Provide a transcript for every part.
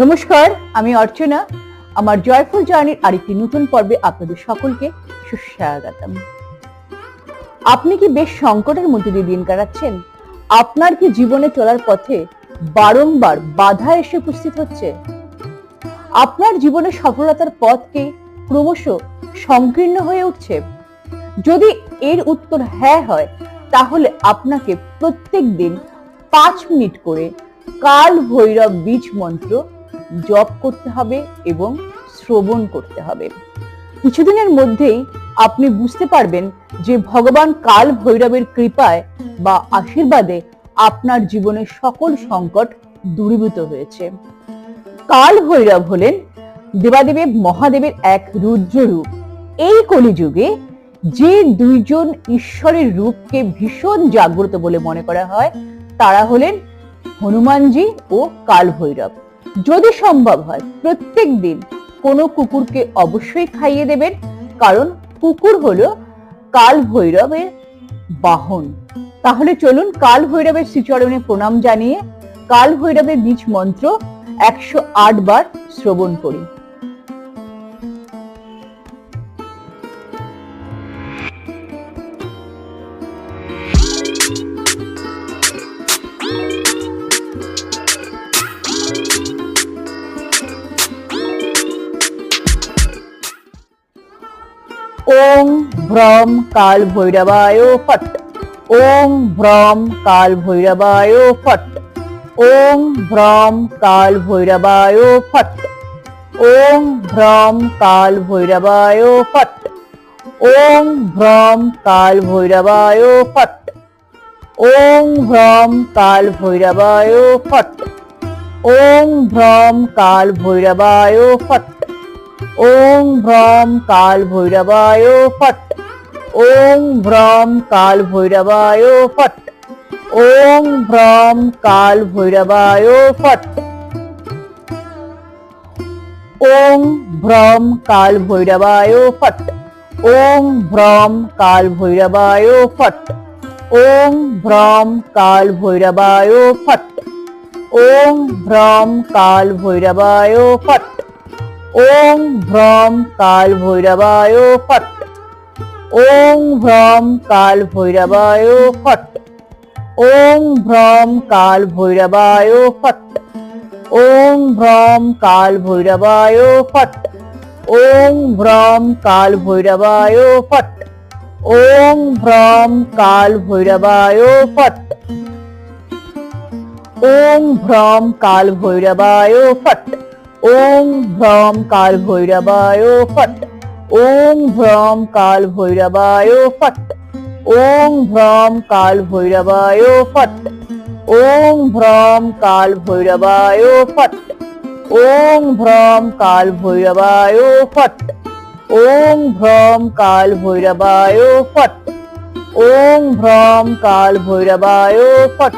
নমস্কার, আমি অর্চনা। আমার জয়ফুল জার্নির আরেকটি নতুন পর্বে আপনাদের সকলকে সুস্বাগতম। আপনি কি বেশ সংকটের মধ্যে দিয়ে দিন কাটাচ্ছেন? আপনার কি জীবনে চলার পথে বারংবার বাধা এসে উপস্থিত হচ্ছে? আপনার জীবনে সফলতার পথ কি ক্রমশ সংকীর্ণ হয়ে উঠছে? যদি এর উত্তর হ্যাঁ হয়, তাহলে আপনাকে প্রত্যেক দিন পাঁচ মিনিট করে কাল ভৈরব বীজ মন্ত্র জপ করতে হবে এবং শ্রবণ করতে হবে। কিছুদিনের মধ্যেই আপনি বুঝতে পারবেন যে ভগবান কাল ভৈরবের কৃপায় বা আশীর্বাদে আপনার জীবনের সকল সংকট দূরীভূত হয়েছে। কাল ভৈরব হলেন দেবাদেবের মহাদেবের এক রুদ্র রূপ। এই কলিযুগে যে দুইজন ঈশ্বরের রূপকে ভীষণ জাগ্রত বলে মনে করা হয়, তারা হলেন হনুমানজি ও কাল ভৈরব। যদি সম্ভব হয়, প্রত্যেক দিন কোনো কুকুরকে অবশ্যই খাইয়ে দেবেন। কারণ কুকুর হলো কাল ভৈরবের বাহন। তাহলে চলুন কাল ভৈরবের শ্রীচরণে প্রণাম জানিয়ে কাল ভৈরবের বীজ মন্ত্র একশো আট বার শ্রবণ করি। ওম ভ্রম কাল ভৈরবায় ফট। ওম ভ্রম কাল ভৈরবায় ফট। ওম ভ্রম কাল ভৈরবায় ফট। ওম ভ্রম কাল ভৈরবায় ফট। ওম ভ্রম কাল ভৈরবায় ফট। ওম ভ্রম কাল ভৈরবায় ফট। ওম ভ্রম কাল ভৈরবায় ফট। ওম ভ্রম কাল ভৈরবায় ফট। ওম ভ্রম কাল ভৈরবায় ফট। ওম ভ্রম কাল ভৈরবায় ফট। ওম ভ্রম কাল ভৈরবায় ফট। ওম ভ্রম কাল ভৈরবায় ফট। ওম ভ্রম কাল ভৈরবায় ফট। ওম ভ্রম কাল ভৈরবায় ফট। ওম ভ্রম কাল ভৈরবায় ফট। ওম ভ্রম কাল ভৈরবায় ফট। ওম ভ্রম কাল ভৈরবায় ফট। ওম ভ্রম কাল ভৈরবায় ফট। ওম ভ্রম কাল ভৈরবায় ফট। ওম ভ্রম কাল ভৈরবায় ফট। ওম ভ্রম কাল ভৈরবায় ফট। ওম ভ্রম কাল ভৈরবায় ফট। ওম ভ্রম কাল ভৈরবায় ফট। ওম ভ্রম কাল ভৈরবায় ফট। ওম ভ্রম কাল ভৈরবায় ফট। ওম ভ্রম কাল ভৈরবায় ফট। ওম ভ্রম কাল ভৈরবায় ফট। ওম ভ্রম কাল ভৈরবায় ফট।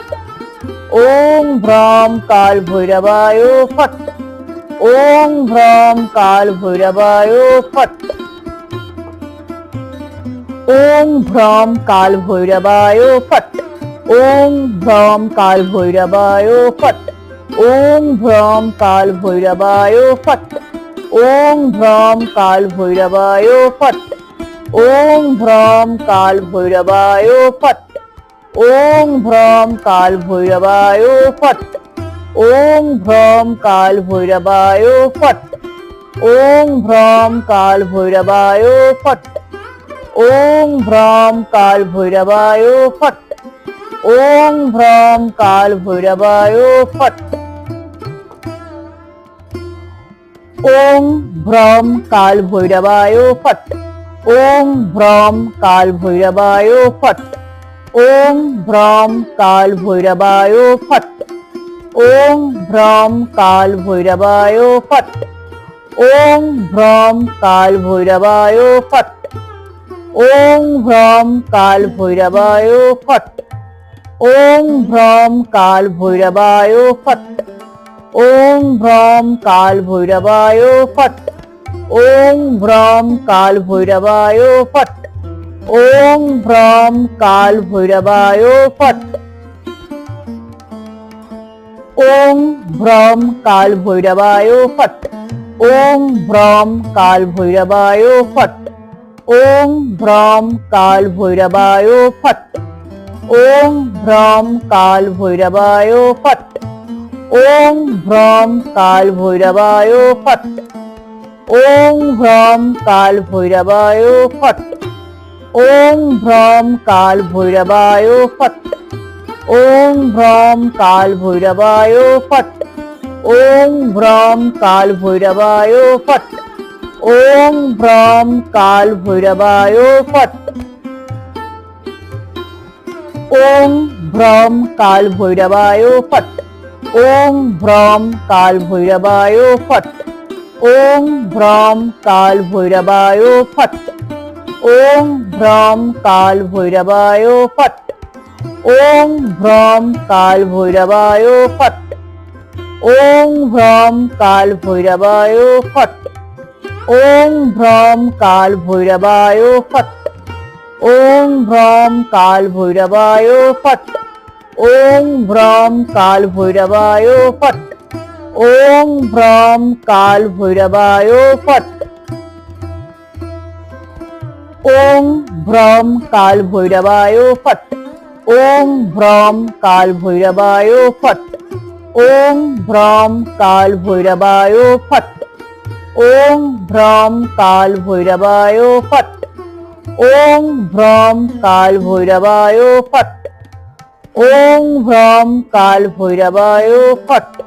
ওম ভ্রম কাল ভৈরবায় ফট। ওম ভ্রম কাল ভৈরবায় ফট। ওম ভ্রম কাল ভৈরবায় ফট। ওম ভ্রম কাল ভৈরবায় ফট। ওম ভ্রম কাল ভৈরবায় ফট। ওম ভ্রম কাল ভৈরবায় ফট। ওম ভ্রম কাল ভৈরবায় ফট। ওম ভ্রম কাল ভৈরবায় ফট। ओम भ्रम काल भैरवाय फट। ओम भ्रम काल भैरवाय फट। ओम भ्रम काल भैरवाय फट। ओम भ्रम काल भैरवाय फट। ओम भ्रम काल भैरवाय फट। ओम भ्रम काल भैरवाय फट। ओम भ्रम काल भैरवाय फट। ওম ভ্রম কাল ভৈরবায় ফট। ওম ভ্রম কাল ভৈরবায় ফট। ওম ভ্রম কাল ভৈরবায় ফট। ওম ভ্রম কাল ভৈরবায় ফট। ওম ভ্রম কাল ভৈরবায় ফট। ওম ভ্রম কাল ভৈরবায় ফট। ওম ভ্রম কাল ভৈরবায় ফট। ওম ভ্রম কাল ভৈরবায় ফট। ওম ভ্রম কাল ভৈরবায় ফট। ওম ভ্রম কাল ভৈরবায় ফট। ওম ভ্রম কাল ভৈরবায় ফট। ওম ভ্রম কাল ভৈরবায় ফট। ওম ভ্রম কাল ভৈরবায় ফট। ওম ভ্রম কাল ভৈরবায় ফট। ওম ভ্রম কাল ভৈরবায় ফট। ওম ভ্রম কাল ভৈরবায় ফট। ওম ভ্রম কাল ভৈরবায় ফট। ওম ভ্রম কাল ভৈরবায় ফট। ওম ভ্রম কাল ভৈরবায় ফট। ওম ভ্রম কাল ভৈরবায় ফট। ওম ভ্রম কাল ভৈরবায় ফট। ওম ভ্রম কাল ভৈরবায় ফট। ওম ভ্রম কাল ভৈরবায় ফট। ওম ভ্রম কাল ভৈরবায় ফট। ওম ভ্রম কাল ভৈরবায় ফট। ওম ভ্রম কাল ভৈরবায় ফট। ওম ভ্রম কাল ভৈরবায় ফট। ওম ভ্রম কাল ভৈরবায় ফট। ओम भ्रौम काल भैरवायो फट। ओम भ्रौम काल भैरवायो फट। ओम भ्रम काल भैरवायो फट। ओम भ्रौम काल भैरवायो फट। ओम भ्रम काल भैरवायो फट।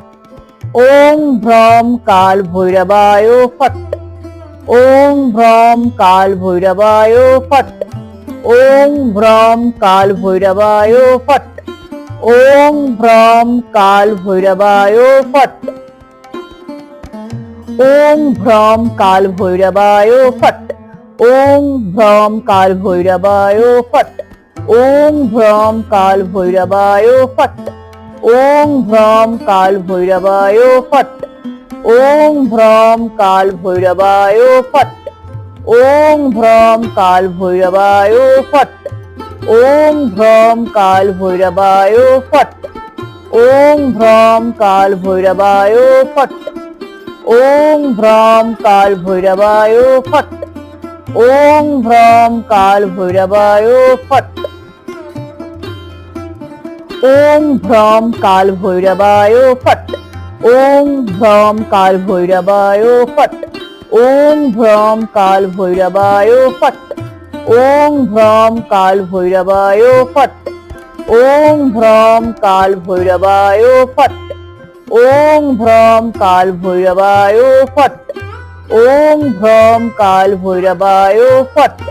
ओम भ्रौम काल भैरवायो फट। ओम भ्रम काल भैरवायो फट। ওম ভ্রম কাল ভৈরবায় ফট। ওম ভ্রম কাল ভৈরবায় ফট। ওম ভ্রম কাল ভৈরবায় ফট। ওম ভ্রম কাল ভৈরবায় ফট। ওম ভ্রম কাল ভৈরবায় ফট। ওম ভ্রম কাল ভৈরবায় ফট। ওম ভ্রম কাল ভৈরবায় ফট। ওম ভ্রম কাল ভৈরবায় ফট। ওম ভ্রম কাল ভৈরবায় ফট। ওম ভ্রম কাল ভৈরবায় ফট। ওম ভ্রম কাল ভৈরবায় ফট। ওম ভ্রম কাল ভৈরবায় ফট। ওম ভ্রম কাল ভৈরবায় ফট। ওম ভ্রম কাল ভৈরবায় ফট। ओम भ्रम काल भैरवाय फट। ओम भ्रम काल भैरवायो फट। ओम भ्रम काल भैरवाय फट। ओम भ्रम काल भैरवाय फट। ओम भ्रम काल भैरवाय फट।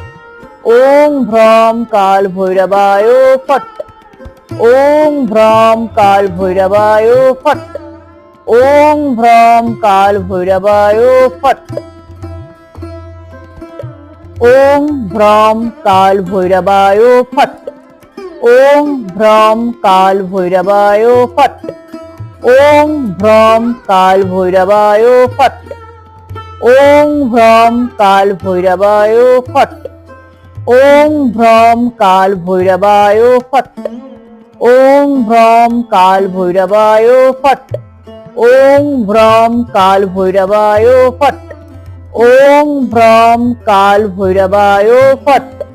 ओम भ्रम काल भैरवाय फट। ओम भ्रम काल भैरवाय फट। ওম ভ্রম কাল ভৈরবায় ফট। ওম ভ্রম কাল ভৈরবায় ফট। ওম ভ্রম কাল ভৈরবায় ফট। ওম ভ্রম কাল ভৈরবায় ফট। ওম ভ্রম কাল ভৈরবায় ফট। ওম ভ্রম কাল ভৈরবায় ফট। ওম ভ্রম কাল ভৈরবায় ফট। ওম ভ্রম কাল ভৈরবায় ফট। ওম ভ্রম কাল ভৈরবায় ফট।